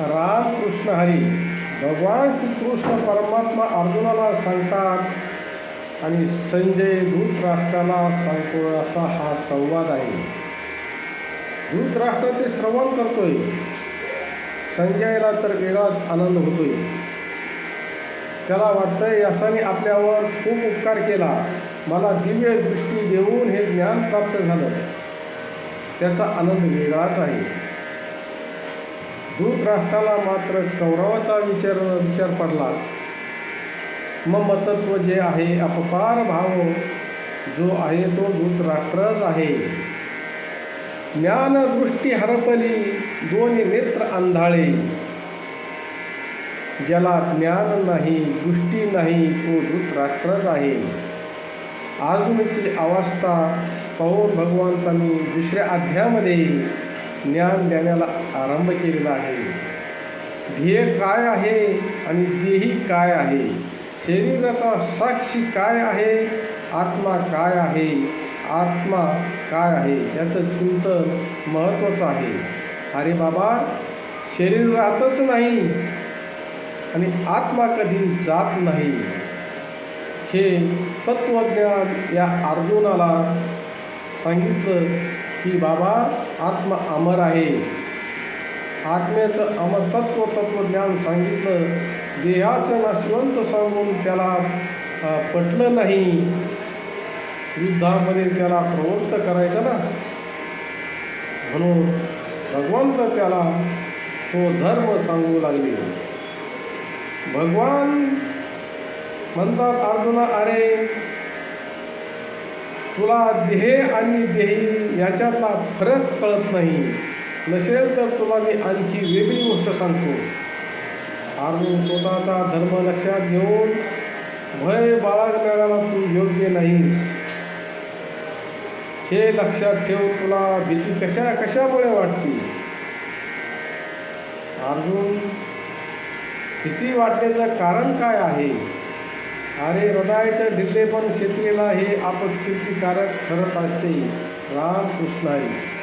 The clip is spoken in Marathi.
रामकृष्ण हरी. भगवान श्रीकृष्ण परमात्मा अर्जुनाला सांगतात आणि संजय धूतराष्ट्राला सांगतो असा हा संवाद आहे. धूतराष्ट्र ते श्रवण करतोय. संजयला तर वेगळाच आनंद होतोय. त्याला वाटतंय यासाने आपल्यावर खूप उपकार केला. मला दिव्य दृष्टी देऊन हे ज्ञान प्राप्त झालं. त्याचा आनंद वेगळाच आहे. धूतराष्ट्राला मात्र कौरवाचा विचार विचार पडला. ममतत्व जे आहे अपपार भाव जो आहे तो धूतराष्ट्रच आहे. ज्ञानदृष्टी हरपली दोन्ही नेत्र अंधाळे. ज्याला ज्ञान नाही दृष्टी नाही तो धृतराष्ट्रच आहे. आजूनची अवस्था पाहून भगवंतांनी दुसऱ्या अध्यामध्ये ज्ञान देण्याला आरंभ केलेला आहे. ध्येय काय आहे आणि देही काय आहे? शरीराचा साक्षी काय आहे? आत्मा काय आहे? आत्मा काय आहे? याचं चिंतन महत्त्वाचं आहे. अरे बाबा शरीर राहतच नाही आणि आत्मा कधी जात नाही. हे तत्त्वज्ञान या अर्जुनाला सांगितलं की बाबा आत्मा अमर आहे. आत्म्याचं अमरतत्व तत्त्वज्ञान सांगितलं. देहाचं नाशवंत सांगून त्याला पटलं नाही. युद्धामध्ये त्याला प्रवृत्त करायचं ना. म्हणून भगवंत त्याला स्वधर्म सांगू लागले. भगवान म्हणतात अर्जुना अरे तुला देहे आणि देही याच्यातला फरक कळत नाही. नसेल तर तुला मी आणखी वेगळी गोष्ट सांगतो. अर्जुन स्वतःचा धर्म लक्षात घेऊन भय बाळगणाऱ्याला तू योग्य नाहीस. हे लक्षात ठेव तुला भीती कशा कशामुळे वाटते? अर्जुन भीती वाटण्याचं कारण काय आहे? अरे हृदयाचं पण शेतीला हे अपकीर्तिकारक ठरत असते. रामकृष्णाई आहे